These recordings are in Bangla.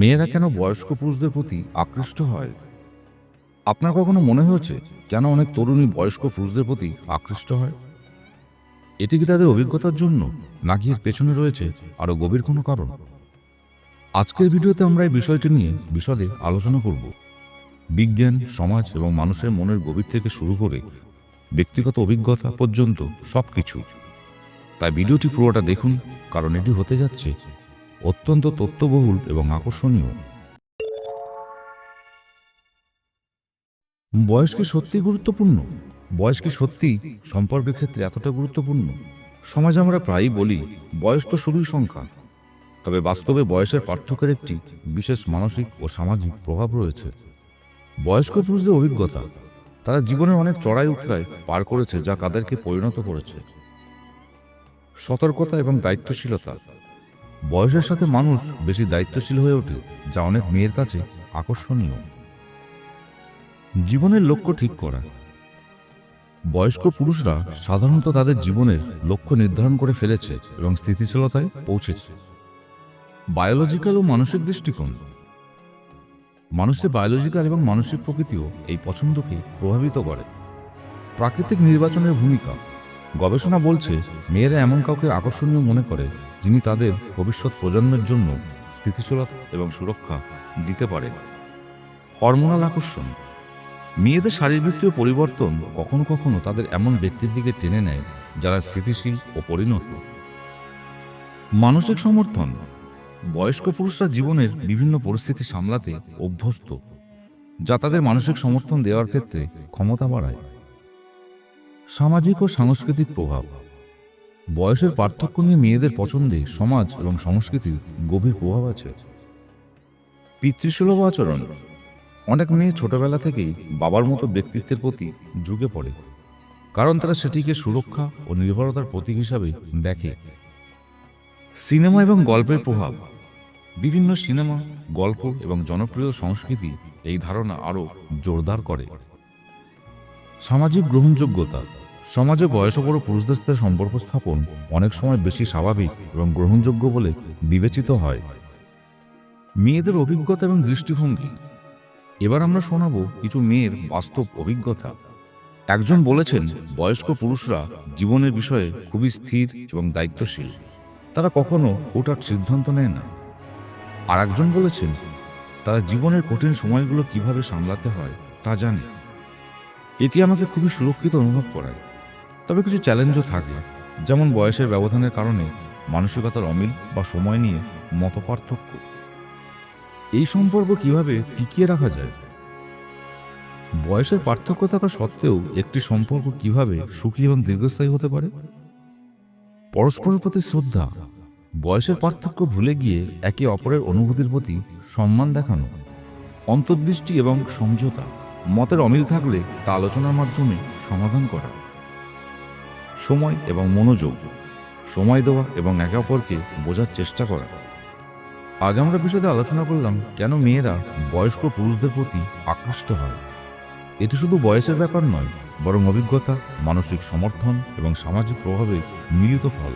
মেয়েরা কেন বয়স্ক পুরুষদের প্রতি আকৃষ্ট হয়? আপনার কখনো মনে হয়েছে কেন অনেক তরুণী বয়স্ক পুরুষদের প্রতি আকৃষ্ট হয়? এটি কি তাদের অভিজ্ঞতার জন্য, নাকি এর পেছনে রয়েছে আরও গভীর কোনো কারণ? আজকের ভিডিওতে আমরা এই বিষয়টি নিয়ে বিশদে আলোচনা করব। বিজ্ঞান, সমাজ এবং মানুষের মনের গভীর থেকে শুরু করে ব্যক্তিগত অভিজ্ঞতা পর্যন্ত সব কিছু তাই ভিডিওটি পুরোটা দেখুন, কারণ এটি হতে যাচ্ছে অত্যন্ত তথ্যবহুল এবং আকর্ষণীয়। বয়স কি সত্যি গুরুত্বপূর্ণ? বয়স কি সত্যি সম্পর্কের ক্ষেত্রে এতটা গুরুত্বপূর্ণ? সমাজে আমরা প্রায়ই বলি, বয়স তো শুধুই সংখ্যা। তবে বাস্তবে বয়সের পার্থক্যের একটি বিশেষ মানসিক ও সামাজিক প্রভাব রয়েছে। বয়স্ক পুরুষদের অভিজ্ঞতা, তারা জীবনের অনেক চড়াই উতরাই পার করেছে যা তাদেরকে পরিণত করেছে। সতর্কতা এবং দায়িত্বশীলতা বয়সের সাথে মানুষ বেশি দায়িত্বশীল হয়ে ওঠে, যা অনেক মেয়ের কাছে আকর্ষণীয়। জীবনের লক্ষ্য ঠিক করা। বয়স্ক পুরুষরা সাধারণত তাদের জীবনের লক্ষ্য নির্ধারণ করে ফেলেছে এবং স্থিতিশীলতায় পৌঁছেছে। বায়োলজিক্যাল ও মানসিক দৃষ্টিকোণ। মানুষের বায়োলজিক্যাল এবং মানসিক প্রকৃতিও এই পছন্দকে প্রভাবিত করে। প্রাকৃতিক নির্বাচনের ভূমিকা। গবেষণা বলছে, মেয়েরা এমন কাউকে আকর্ষণীয় মনে করে যিনি তাদের ভবিষ্যৎ প্রজন্মের জন্য স্থিতিশীলতা এবং সুরক্ষা দিতে পারে। হরমোনাল আকর্ষণ। মেয়েদের শারীরবৃত্তীয় পরিবর্তন কখনো কখনো তাদের এমন ব্যক্তির দিকে টেনে নেয় যারা স্থিতিশীল ও পরিণত। মানসিক সমর্থন। বয়স্ক পুরুষরা জীবনের বিভিন্ন পরিস্থিতি সামলাতে অভ্যস্ত, যা তাদের মানসিক সমর্থন দেওয়ার ক্ষেত্রে ক্ষমতা বাড়ায়। সামাজিক ও সাংস্কৃতিক প্রভাব। বয়সের পার্থক্য নিয়ে মেয়েদের পছন্দে। সমাজ এবং সংস্কৃতির গভীর প্রভাব আছে। পিতৃসুলভ আচরণ। অনেক মেয়ে ছোটবেলা থেকেই বাবার মতো ব্যক্তিত্বের প্রতি ঝুঁকে পড়ে কারণ তারা সেটিকে সুরক্ষা ও নির্ভরতার প্রতীক হিসাবে দেখে। সিনেমা এবং গল্পের প্রভাব। বিভিন্ন সিনেমা গল্প এবং জনপ্রিয় সংস্কৃতি এই ধারণা আরও জোরদার করে। সামাজিক গ্রহণযোগ্যতা। সমাজে বয়স বড় পুরুষদের সাথে সম্পর্ক স্থাপন অনেক সময় বেশি স্বাভাবিক এবং গ্রহণযোগ্য বলে বিবেচিত হয়। মেয়েদের অভিজ্ঞতা এবং দৃষ্টিভঙ্গি। এবার আমরা শোনাব কিছু মেয়ের বাস্তব অভিজ্ঞতা। একজন বলেছেন, বয়স্ক পুরুষরা জীবনের বিষয়ে খুবই স্থির এবং দায়িত্বশীল। তারা কখনো হুটহাট সিদ্ধান্ত নেয় না। আর একজন বলেছেন, তারা জীবনের কঠিন সময়গুলো কীভাবে সামলাতে হয় তা জানে। এটি আমাকে খুবই সুরক্ষিত অনুভব করায়। তবে কিছু চ্যালেঞ্জও থাকে যেমন বয়সের ব্যবধানের কারণে মানসিকতার অমিল বা সময় নিয়ে মতপার্থক্য। এই সম্পর্ক কীভাবে টিকিয়ে রাখা যায়? বয়সের পার্থক্য থাকা সত্ত্বেও একটি সম্পর্ক কীভাবে সুখী এবং দীর্ঘস্থায়ী হতে পারে? পরস্পরের প্রতি শ্রদ্ধা, বয়সের পার্থক্য ভুলে গিয়ে একে অপরের অনুভূতির প্রতি সম্মান দেখানো, অন্তর্দৃষ্টি এবং সমঝোতা, মতের অমিল থাকলে তা আলোচনার মাধ্যমে সমাধান করা। সময় এবং মনোযোগ, সময় দেওয়া এবং একে অপরকে বোঝার চেষ্টা করা। আজ আমরা বিষয়ে আলোচনা করলাম, কেন মেয়েরা বয়স্ক পুরুষদের প্রতি আকৃষ্ট হয়। এটি শুধু বয়সের ব্যাপার নয়, বরং অভিজ্ঞতা, মানসিক সমর্থন এবং সামাজিক প্রভাবের মিলিত ফল।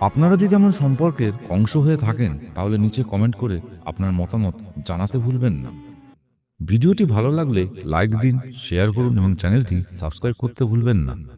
আপনারা যদি এমন সম্পর্কের অংশ হয়ে থাকেন, তাহলে নিচে কমেন্ট করে আপনার মতামত জানাতে ভুলবেন না। ভিডিওটি ভালো লাগলে লাইক দিন শেয়ার করুন এবং চ্যানেলটি সাবস্ক্রাইব করতে ভুলবেন না।